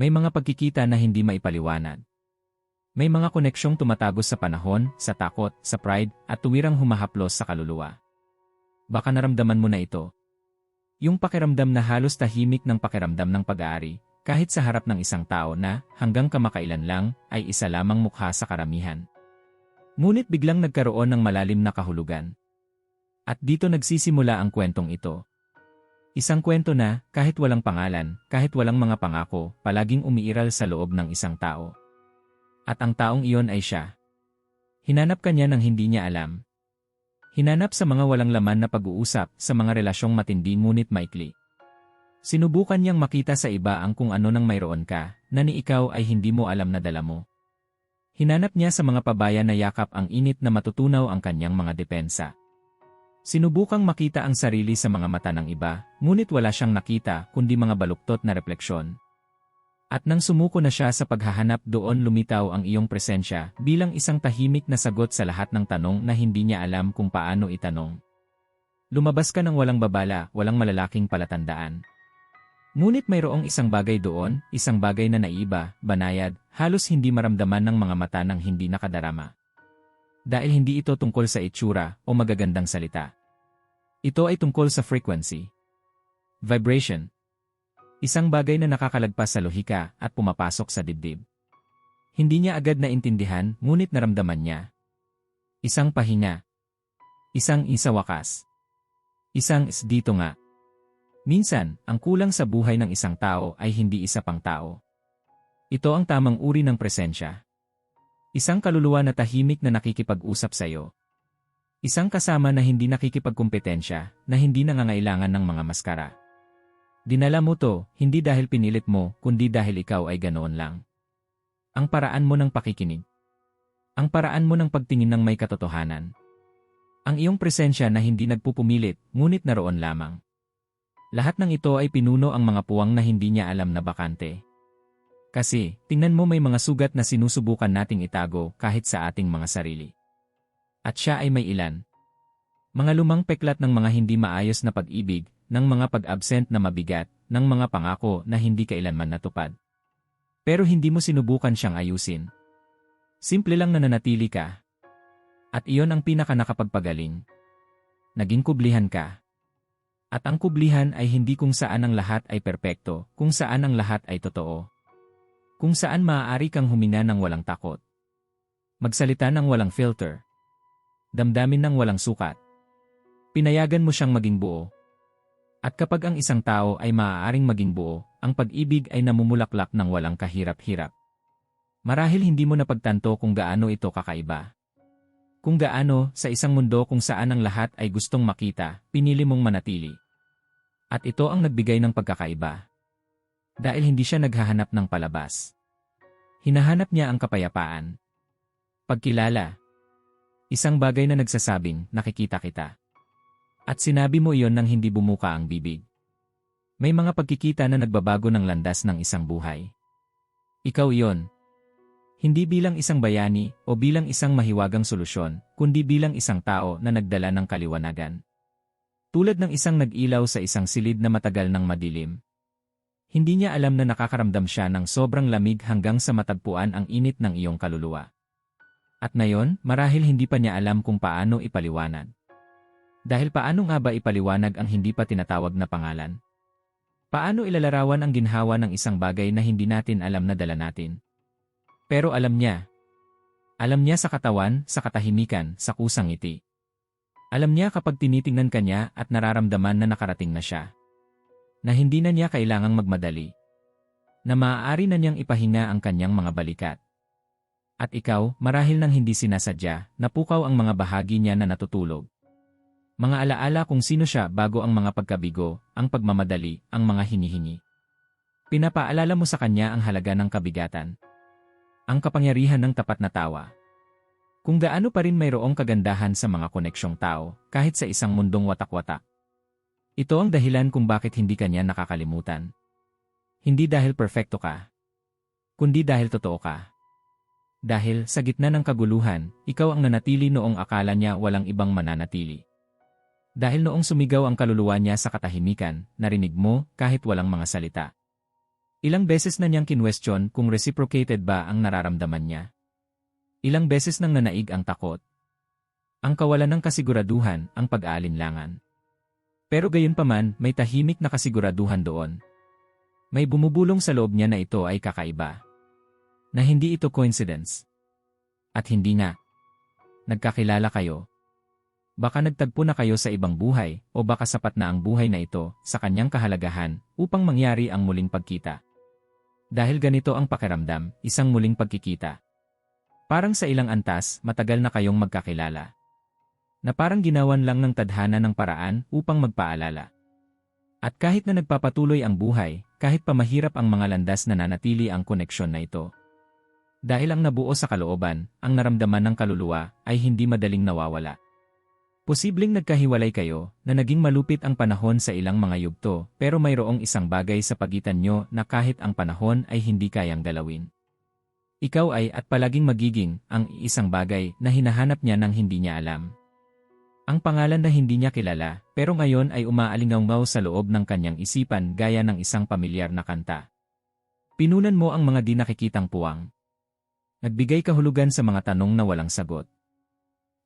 May mga pagkikita na hindi maipaliwanag. May mga koneksyong tumatagos sa panahon, sa takot, sa pride, at tuwirang humahaplos sa kaluluwa. Baka naramdaman mo na ito. Yung pakiramdam na halos tahimik ng pakiramdam ng pag-aari, kahit sa harap ng isang tao na, hanggang kamakailan lang, ay isa lamang mukha sa karamihan. Ngunit biglang nagkaroon ng malalim na kahulugan. At dito nagsisimula ang kwentong ito. Isang kwento na, kahit walang pangalan, kahit walang mga pangako, palaging umiiral sa loob ng isang tao. At ang taong iyon ay siya. Hinanap kanya ng hindi niya alam. Hinanap sa mga walang laman na pag-uusap, sa mga relasyong matindi ngunit maikli. Sinubukan niyang makita sa iba ang kung ano nang mayroon ka, na ni ikaw ay hindi mo alam na dala mo. Hinanap niya sa mga pabaya na yakap ang init na matutunaw ang kanyang mga depensa. Sinubukang makita ang sarili sa mga mata ng iba, ngunit wala siyang nakita kundi mga baluktot na refleksyon. At nang sumuko na siya sa paghahanap doon lumitaw ang iyong presensya bilang isang tahimik na sagot sa lahat ng tanong na hindi niya alam kung paano itanong. Lumabas ka ng walang babala, walang malalaking palatandaan. Ngunit mayroong isang bagay doon, isang bagay na naiba, banayad, halos hindi maramdaman ng mga mata ng hindi nakadarama. Dahil hindi ito tungkol sa itsura o magagandang salita. Ito ay tungkol sa frequency. Vibration. Isang bagay na nakakalagpas sa lohika at pumapasok sa dibdib. Hindi niya agad naintindihan, ngunit naramdaman niya. Isang pahinga. Isang isa wakas. Isang is dito nga. Minsan, ang kulang sa buhay ng isang tao ay hindi isa pang tao. Ito ang tamang uri ng presensya. Isang kaluluwa na tahimik na nakikipag-usap sa iyo. Isang kasama na hindi nakikipagkumpetensya, na hindi nangangailangan ng mga maskara. Dinala mo to, hindi dahil pinilit mo, kundi dahil ikaw ay ganoon lang. Ang paraan mo ng pakikinig. Ang paraan mo ng pagtingin ng may katotohanan. Ang iyong presensya na hindi nagpupumilit, ngunit naroon lamang. Lahat ng ito ay pinuno ang mga puwang na hindi niya alam na bakante. Kasi, tingnan mo may mga sugat na sinusubukan nating itago kahit sa ating mga sarili. At siya ay may ilan. Mga lumang peklat ng mga hindi maayos na pag-ibig, ng mga pag-absent na mabigat, ng mga pangako na hindi kailanman natupad. Pero hindi mo sinubukan siyang ayusin. Simple lang na nanatili ka. At iyon ang pinaka nakapagpagaling. Naging kublihan ka. At ang kublihan ay hindi kung saan ang lahat ay perpekto, kung saan ang lahat ay totoo. Kung saan maaari kang humina ng walang takot. Magsalita ng walang filter. Damdamin ng walang sukat. Pinayagan mo siyang maging buo. At kapag ang isang tao ay maaaring maging buo, ang pag-ibig ay namumulaklak ng walang kahirap-hirap. Marahil hindi mo napagtanto kung gaano ito kakaiba. Kung gaano, sa isang mundo kung saan ang lahat ay gustong makita, pinili mong manatili. At ito ang nagbigay ng pagkakaiba dahil hindi siya naghahanap ng palabas. Hinahanap niya ang kapayapaan. Pagkilala. Isang bagay na nagsasabing, nakikita kita. At sinabi mo iyon nang hindi bumuka ang bibig. May mga pagkikita na nagbabago ng landas ng isang buhay. Ikaw iyon. Hindi bilang isang bayani o bilang isang mahiwagang solusyon, kundi bilang isang tao na nagdala ng kaliwanagan. Tulad ng isang nag-ilaw sa isang silid na matagal ng madilim, hindi niya alam na nakakaramdam siya ng sobrang lamig hanggang sa matagpuan ang init ng iyong kaluluwa. At ngayon, marahil hindi pa niya alam kung paano ipaliwanag. Dahil paano nga ba ipaliwanag ang hindi pa tinatawag na pangalan? Paano ilalarawan ang ginhawa ng isang bagay na hindi natin alam na dala natin? Pero alam niya. Alam niya sa katawan, sa katahimikan, sa kusang ngiti. Alam niya kapag tinitingnan kanya at nararamdaman na nakarating na siya na hindi na niya kailangang magmadali. Na maaari na niyang ipahinga ang kanyang mga balikat. At ikaw, marahil nang hindi sinasadya, napukaw ang mga bahagi niya na natutulog. Mga alaala kung sino siya bago ang mga pagkabigo, ang pagmamadali, ang mga hinihingi. Pinapaalala mo sa kanya ang halaga ng kabigatan. Ang kapangyarihan ng tapat na tawa. Kung gaano pa rin mayroong kagandahan sa mga koneksyong tao, kahit sa isang mundong watak-watak. Ito ang dahilan kung bakit hindi kanya nakakalimutan. Hindi dahil perfecto ka, kundi dahil totoo ka. Dahil sa gitna ng kaguluhan, ikaw ang nanatili noong akala niya walang ibang mananatili. Dahil noong sumigaw ang kaluluwa niya sa katahimikan, narinig mo kahit walang mga salita. Ilang beses na niyang kinwestiyon kung reciprocated ba ang nararamdaman niya. Ilang beses nang nanaig ang takot. Ang kawalan ng kasiguraduhan, ang pag-aalinlangan. Pero gayon paman, may tahimik na kasiguraduhan doon. May bumubulong sa loob niya na ito ay kakaiba. Na hindi ito coincidence. At hindi nga. Nagkakilala kayo. Baka nagtagpo na kayo sa ibang buhay o baka sapat na ang buhay na ito sa kanyang kahalagahan upang mangyari ang muling pagkita. Dahil ganito ang pakiramdam, isang muling pagkikita. Parang sa ilang antas, matagal na kayong magkakilala. Na parang ginawan lang ng tadhana ng paraan upang magpaalala. At kahit na nagpapatuloy ang buhay, kahit pa mahirap ang mga landas na nanatili ang koneksyon na ito. Dahil ang nabuo sa kalooban, ang naramdaman ng kaluluwa ay hindi madaling nawawala. Posibleng nagkahiwalay kayo na naging malupit ang panahon sa ilang mga yugto pero mayroong isang bagay sa pagitan nyo na kahit ang panahon ay hindi kayang galawin. Ikaw ay at palaging magiging ang isang bagay na hinahanap niya nang hindi niya alam. Ang pangalan na hindi niya kilala pero ngayon ay umaalingaw sa loob ng kanyang isipan gaya ng isang pamilyar na kanta. Pinunan mo ang mga di nakikitang puwang. Nagbigay kahulugan sa mga tanong na walang sagot.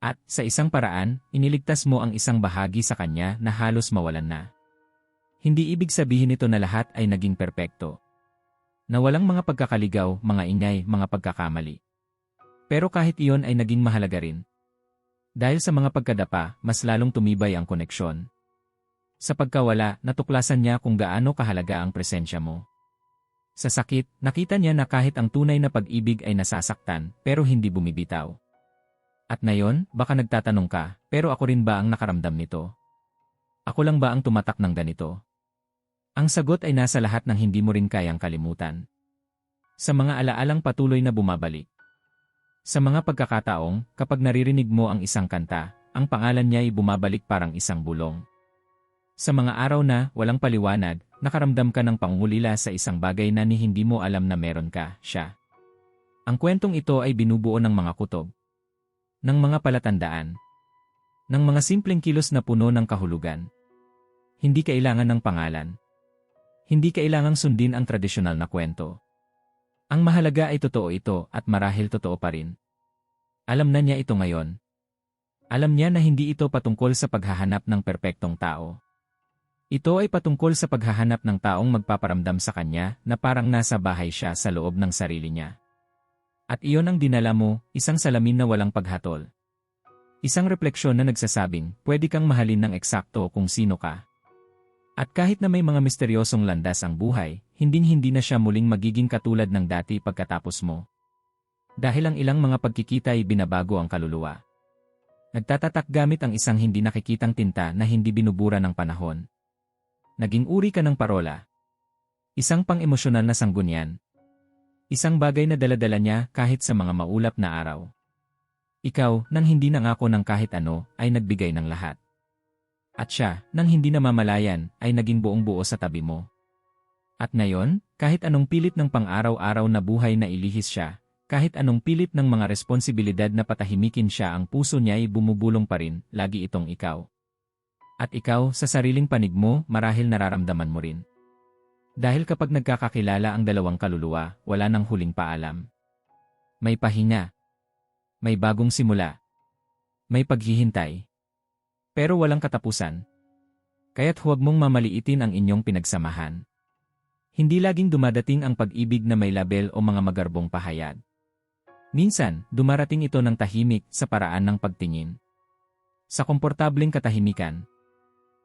At, sa isang paraan, iniligtas mo ang isang bahagi sa kanya na halos mawalan na. Hindi ibig sabihin nito na lahat ay naging perpekto. Na walang mga pagkakaligaw, mga ingay, mga pagkakamali. Pero kahit iyon ay naging mahalaga rin. Dahil sa mga pagkadapa, mas lalong tumibay ang koneksyon. Sa pagkawala, natuklasan niya kung gaano kahalaga ang presensya mo. Sa sakit, nakita niya na kahit ang tunay na pag-ibig ay nasasaktan, pero hindi bumibitaw. At ngayon, baka nagtatanong ka, pero ako rin ba ang nakaramdam nito? Ako lang ba ang tumatak ng ganito? Ang sagot ay nasa lahat ng hindi mo rin kayang kalimutan. Sa mga alaalang patuloy na bumabalik. Sa mga pagkakataong, kapag naririnig mo ang isang kanta, ang pangalan niya ay bumabalik parang isang bulong. Sa mga araw na, walang paliwanag, nakaramdam ka ng pangulila sa isang bagay na ni hindi mo alam na meron ka, siya. Ang kwentong ito ay binubuo ng mga kutob, ng mga palatandaan, ng mga simpleng kilos na puno ng kahulugan. Hindi kailangan ng pangalan. Hindi kailangang sundin ang tradisyonal na kwento. Ang mahalaga ay totoo ito at marahil totoo pa rin. Alam na niya ito ngayon. Alam niya na hindi ito patungkol sa paghahanap ng perpektong tao. Ito ay patungkol sa paghahanap ng taong magpaparamdam sa kanya na parang nasa bahay siya sa loob ng sarili niya. At iyon ang dinala mo, isang salamin na walang paghatol. Isang refleksyon na nagsasabing, pwede kang mahalin ng eksakto kung sino ka. At kahit na may mga misteryosong landas ang buhay, hinding-hindi na siya muling magiging katulad ng dati pagkatapos mo. Dahil ang ilang mga pagkikita ay binabago ang kaluluwa. Nagtatatak gamit ang isang hindi nakikitang tinta na hindi binubura ng panahon. Naging uri ka ng parola. Isang pang-emosyonal na sanggunian, Isang bagay na daladala niya kahit sa mga maulap na araw. Ikaw, nang hindi nangako ng kahit ano, ay nagbigay ng lahat. At siya, nang hindi namamalayan, ay naging buong buo sa tabi mo. At ngayon, kahit anong pilit ng pang-araw-araw na buhay na ilihis siya, kahit anong pilit ng mga responsibilidad na patahimikin siya ang puso niya ay bumubulong pa rin, lagi itong ikaw. At ikaw, sa sariling panig mo, marahil nararamdaman mo rin. Dahil kapag nagkakakilala ang dalawang kaluluwa, wala nang huling paalam. May pahinga. May bagong simula. May paghihintay. Pero walang katapusan. Kaya't huwag mong mamaliitin ang inyong pinagsamahan. Hindi laging dumadating ang pag-ibig na may label o mga magarbong pahayag. Minsan, dumarating ito ng tahimik sa paraan ng pagtingin. Sa komportableng katahimikan.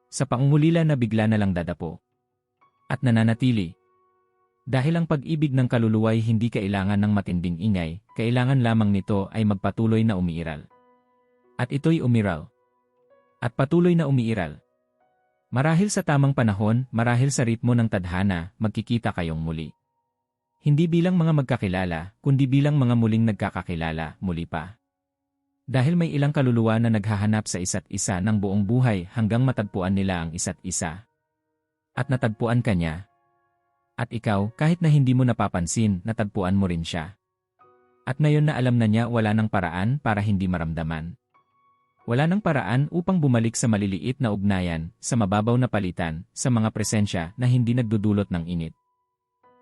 Sa pangungulila na bigla na lang dadapo at nananatili. Dahil ang pag-ibig ng kaluluway hindi kailangan ng matinding ingay, kailangan lamang nito ay magpatuloy na umiiral. At ito'y umiral. At patuloy na umiiral. Marahil sa tamang panahon, marahil sa ritmo ng tadhana, magkikita kayong muli. Hindi bilang mga magkakilala, kundi bilang mga muling nagkakakilala, muli pa. Dahil may ilang kaluluwa na naghahanap sa isa't isa ng buong buhay hanggang matagpuan nila ang isa't isa. At natagpuan ka niya. At ikaw, kahit na hindi mo napapansin, natagpuan mo rin siya. At ngayon na alam na niya wala ng paraan para hindi maramdaman. Wala ng paraan upang bumalik sa maliliit na ugnayan, sa mababaw na palitan, sa mga presensya na hindi nagdudulot ng init.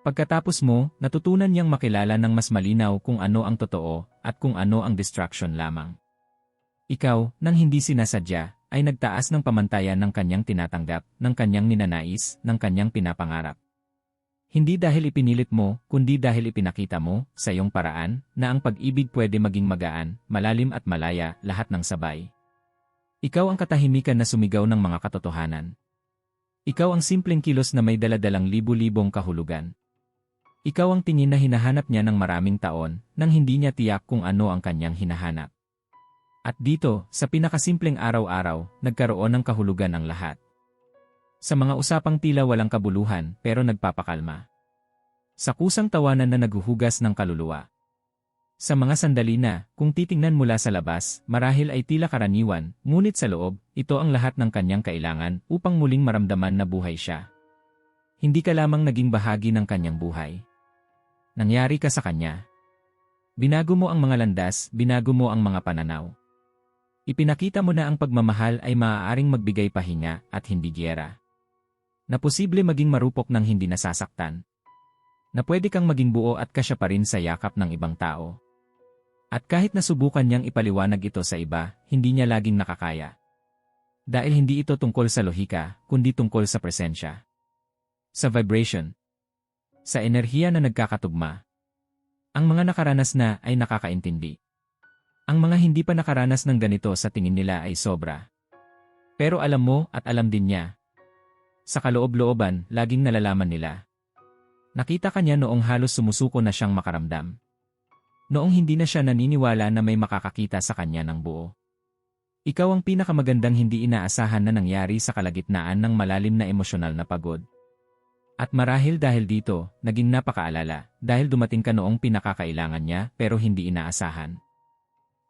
Pagkatapos mo, natutunan niyang makilala ng mas malinaw kung ano ang totoo at kung ano ang distraction lamang. Ikaw, nang hindi sinasadya, ay nagtaas ng pamantayan ng kanyang tinatanggap, ng kanyang ninanais, ng kanyang pinapangarap. Hindi dahil ipinilit mo, kundi dahil ipinakita mo, sa iyong paraan, na ang pag-ibig pwede maging magaan, malalim at malaya, lahat ng sabay. Ikaw ang katahimikan na sumigaw ng mga katotohanan. Ikaw ang simpleng kilos na may daladalang libu-libong kahulugan. Ikaw ang tingin na hinahanap niya ng maraming taon, nang hindi niya tiyak kung ano ang kanyang hinahanap. At dito, sa pinakasimpleng araw-araw, nagkaroon ng kahulugan ang lahat. Sa mga usapang tila walang kabuluhan pero nagpapakalma. Sa kusang tawanan na naguhugas ng kaluluwa. Sa mga sandali na, kung titingnan mula sa labas, marahil ay tila karaniwan, ngunit sa loob, ito ang lahat ng kanyang kailangan upang muling maramdaman na buhay siya. Hindi ka lamang naging bahagi ng kanyang buhay. Nangyari ka sa kanya. Binago mo ang mga landas, binago mo ang mga pananaw. Ipinakita mo na ang pagmamahal ay maaaring magbigay pahinga at hindi giyera na posible maging marupok ng hindi nasasaktan. Na pwede kang maging buo at kasya pa rin sa yakap ng ibang tao. At kahit nasubukan niyang ipaliwanag ito sa iba, hindi niya laging nakakaya. Dahil hindi ito tungkol sa lohika, kundi tungkol sa presensya. Sa vibration. Sa enerhiya na nagkakatugma. Ang mga nakaranas na ay nakakaintindi. Ang mga hindi pa nakaranas ng ganito sa tingin nila ay sobra. Pero alam mo at alam din niya, sa kaloob-looban, laging nalalaman nila. Nakita kanya noong halos sumusuko na siyang makaramdam. Noong hindi na siya naniniwala na may makakakita sa kanya ng buo. Ikaw ang pinakamagandang hindi inaasahan na nangyari sa kalagitnaan ng malalim na emosyonal na pagod. At marahil dahil dito, naging napakaalala, dahil dumating ka noong pinakakailangan niya pero hindi inaasahan.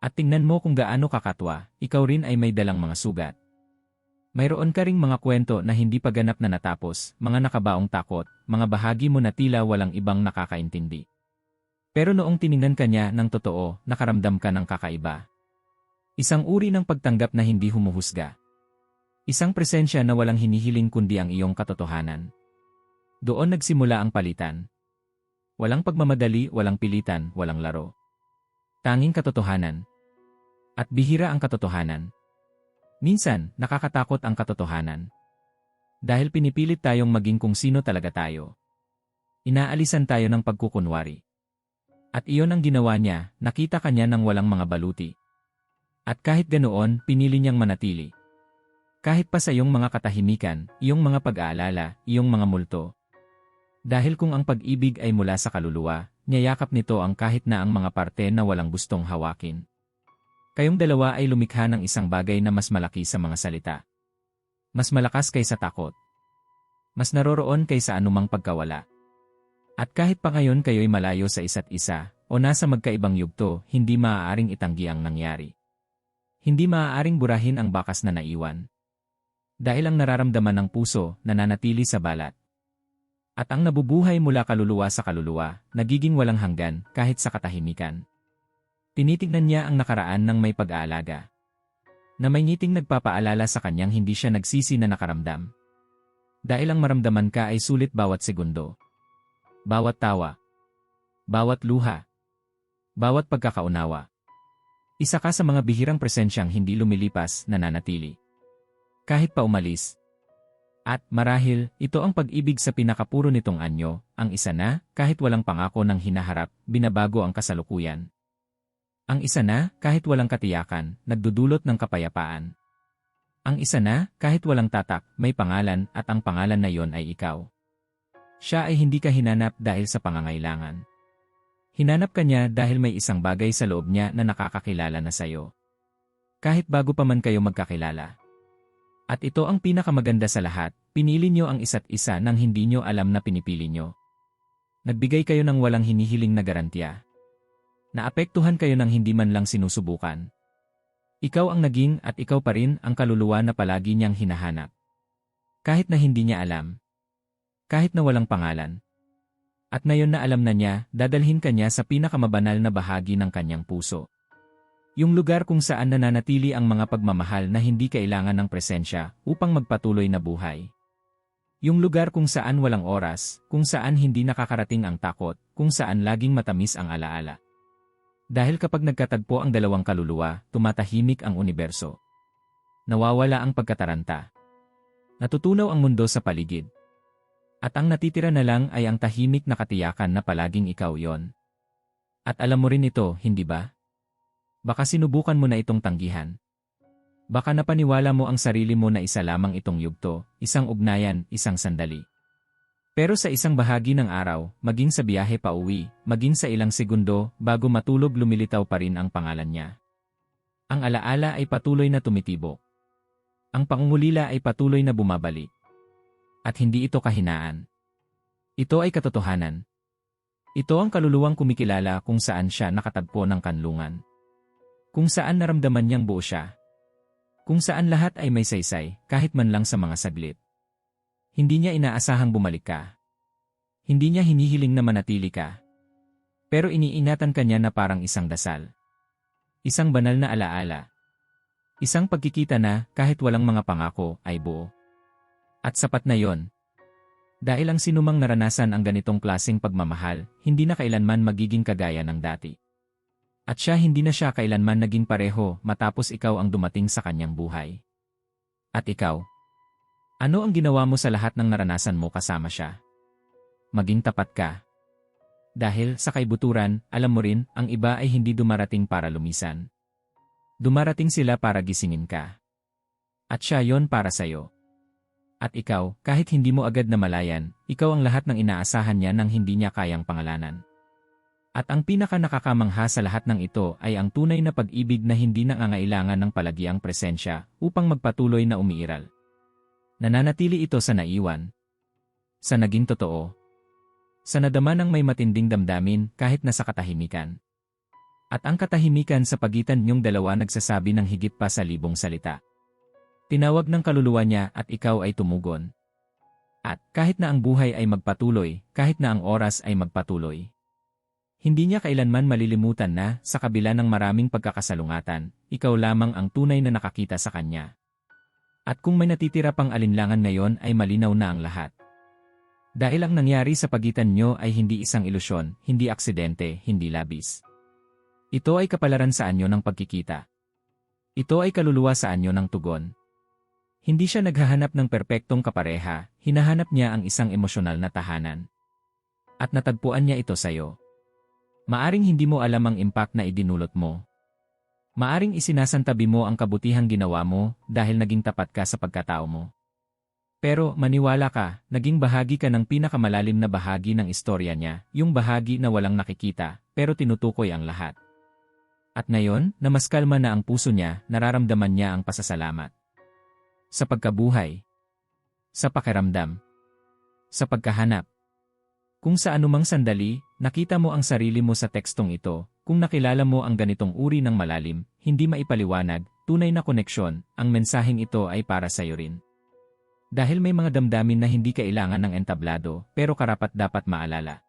At tingnan mo kung gaano kakatwa, ikaw rin ay may dalang mga sugat. Mayroon ka ring mga kwento na hindi pa ganap na natapos, mga nakabaong takot, mga bahagi mo na tila walang ibang nakakaintindi. Pero noong tiningnan ka niya ng totoo, nakaramdam ka ng kakaiba. Isang uri ng pagtanggap na hindi humuhusga. Isang presensya na walang hinihiling kundi ang iyong katotohanan. Doon nagsimula ang palitan. Walang pagmamadali, walang pilitan, walang laro. Tanging katotohanan. At bihira ang katotohanan. Minsan, nakakatakot ang katotohanan. Dahil pinipilit tayong maging kung sino talaga tayo. Inaalisan tayo ng pagkukunwari. At iyon ang ginawa niya, nakita kanya ng walang mga baluti. At kahit ganoon, pinili niyang manatili. Kahit pa sa iyong mga katahimikan, iyong mga pag-aalala, iyong mga multo. Dahil kung ang pag-ibig ay mula sa kaluluwa, niyayakap nito ang kahit na ang mga parte na walang gustong hawakin. Kayong dalawa ay lumikha ng isang bagay na mas malaki sa mga salita. Mas malakas kaysa takot. Mas naroroon kaysa anumang pagkawala. At kahit pa ngayon kayo'y malayo sa isa't isa, o nasa magkaibang yugto, hindi maaaring itanggi ang nangyari. Hindi maaaring burahin ang bakas na naiwan. Dahil ang nararamdaman ng puso, nananatili sa balat. At ang nabubuhay mula kaluluwa sa kaluluwa, nagiging walang hanggan kahit sa katahimikan. Tinitignan niya ang nakaraan ng may pag-aalaga. Na may ngiting nagpapaalala sa kanyang hindi siya nagsisi na nakaramdam. Dahil ang maramdaman ka ay sulit bawat segundo. Bawat tawa. Bawat luha. Bawat pagkakaunawa. Isa ka sa mga bihirang presensyang hindi lumilipas, nananatili. Kahit pa umalis. At marahil, ito ang pag-ibig sa pinakapuro nitong anyo, ang isa na, kahit walang pangako ng hinaharap, binabago ang kasalukuyan. Ang isa na, kahit walang katiyakan, nagdudulot ng kapayapaan. Ang isa na, kahit walang tatak, may pangalan at ang pangalan na yon ay ikaw. Siya ay hindi ka hinanap dahil sa pangangailangan. Hinanap ka niya dahil may isang bagay sa loob niya na nakakakilala na sayo. Kahit bago pa man kayo magkakilala. At ito ang pinakamaganda sa lahat, pinili niyo ang isa't isa nang hindi niyo alam na pinipili niyo. Nagbigay kayo ng walang hinihiling na garantiya. Naapektuhan kayo ng hindi man lang sinusubukan. Ikaw ang naging at ikaw pa rin ang kaluluwa na palagi niyang hinahanap. Kahit na hindi niya alam. Kahit na walang pangalan. At ngayon na alam na niya, dadalhin ka niya sa pinakamabanal na bahagi ng kanyang puso. Yung lugar kung saan nananatili ang mga pagmamahal na hindi kailangan ng presensya upang magpatuloy na buhay. Yung lugar kung saan walang oras, kung saan hindi nakakarating ang takot, kung saan laging matamis ang alaala. Dahil kapag nagkatagpo ang dalawang kaluluwa, tumatahimik ang universo. Nawawala ang pagkataranta. Natutunaw ang mundo sa paligid. At ang natitira na lang ay ang tahimik na katiyakan na palaging ikaw yon. At alam mo rin ito, hindi ba? Baka sinubukan mo na itong tanggihan. Baka napaniwala mo ang sarili mo na isa lamang itong yugto, isang ugnayan, isang sandali. Pero sa isang bahagi ng araw, maging sa biyahe pa uwi, maging sa ilang segundo, bago matulog lumilitaw pa rin ang pangalan niya. Ang alaala ay patuloy na tumitibok. Ang pangungulila ay patuloy na bumabalik. At hindi ito kahinaan. Ito ay katotohanan. Ito ang kaluluwang kumikilala kung saan siya nakatagpo ng kanlungan. Kung saan naramdaman niyang buo siya, kung saan lahat ay may saysay, kahit man lang sa mga saglit. Hindi niya inaasahang bumalik ka. Hindi niya hinihiling na manatili ka. Pero iniinatan ka niya na parang isang dasal. Isang banal na alaala. Isang pagkikita na, kahit walang mga pangako, ay buo. At sapat na yon. Dahil ang sinumang naranasan ang ganitong klaseng pagmamahal, hindi na kailanman magiging kagaya ng dati. At siya hindi na siya kailanman naging pareho matapos ikaw ang dumating sa kanyang buhay. At ikaw? Ano ang ginawa mo sa lahat ng naranasan mo kasama siya? Maging tapat ka. Dahil sa kaibuturan, alam mo rin, ang iba ay hindi dumarating para lumisan. Dumarating sila para gisingin ka. At siya yon para sa'yo. At ikaw, kahit hindi mo agad na malayan, ikaw ang lahat ng inaasahan niya nang hindi niya kayang pangalanan. At ang pinaka nakakamangha sa lahat ng ito ay ang tunay na pag-ibig na hindi nangangailangan ng palagiang presensya upang magpatuloy na umiiral. Nananatili ito sa naiwan. Sa naging totoo. Sa nadama ng may matinding damdamin kahit nasa katahimikan. At ang katahimikan sa pagitan niyong dalawa nagsasabi ng higit pa sa libong salita. Tinawag ng kaluluwa niya at ikaw ay tumugon. At kahit na ang buhay ay magpatuloy, kahit na ang oras ay magpatuloy, hindi niya kailanman malilimutan na, sa kabila ng maraming pagkakasalungatan, ikaw lamang ang tunay na nakakita sa kanya. At kung may natitira pang alinlangan ngayon ay malinaw na ang lahat. Dahil ang nangyari sa pagitan nyo ay hindi isang ilusyon, hindi aksidente, hindi labis. Ito ay kapalaran sa anyo ng pagkikita. Ito ay kaluluwa sa anyo ng tugon. Hindi siya naghahanap ng perpektong kapareha, hinahanap niya ang isang emosyonal na tahanan. At natagpuan niya ito sa'yo. Maaring hindi mo alam ang impact na idinulot mo. Maaring isinasantabi mo ang kabutihang ginawa mo dahil naging tapat ka sa pagkatao mo. Pero maniwala ka, naging bahagi ka ng pinakamalalim na bahagi ng istorya niya, yung bahagi na walang nakikita, pero tinutukoy ang lahat. At ngayon, na mas kalma na ang puso niya, nararamdaman niya ang pasasalamat. Sa pagkabuhay. Sa pakiramdam. Sa pagkahanap. Kung sa anumang sandali, nakita mo ang sarili mo sa tekstong ito, kung nakilala mo ang ganitong uri ng malalim, hindi maipaliwanag, tunay na koneksyon, ang mensaheng ito ay para sa iyo rin. Dahil may mga damdamin na hindi kailangan ng entablado, pero karapat dapat maalala.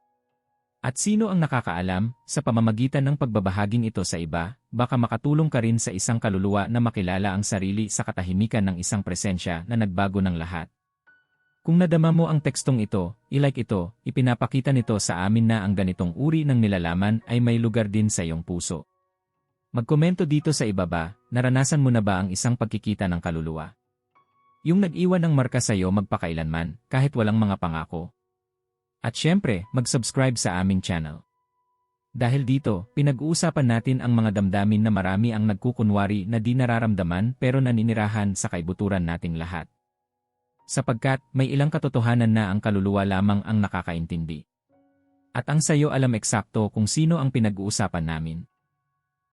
At sino ang nakakaalam, sa pamamagitan ng pagbabahaging ito sa iba, baka makatulong ka rin sa isang kaluluwa na makilala ang sarili sa katahimikan ng isang presensya na nagbago ng lahat. Kung nadama mo ang tekstong ito, ilike ito, ipinapakita nito sa amin na ang ganitong uri ng nilalaman ay may lugar din sa iyong puso. Magkomento dito sa ibaba, naranasan mo na ba ang isang pagkikita ng kaluluwa? Yung nag-iwan ng marka sa iyo magpakailanman, kahit walang mga pangako. At syempre, mag-subscribe sa aming channel. Dahil dito, pinag-uusapan natin ang mga damdamin na marami ang nagkukunwari na di nararamdaman pero naninirahan sa kaibuturan nating lahat sapagkat may ilang katotohanan na ang kaluluwa lamang ang nakakaintindi. At ang sayo alam eksakto kung sino ang pinag-uusapan namin.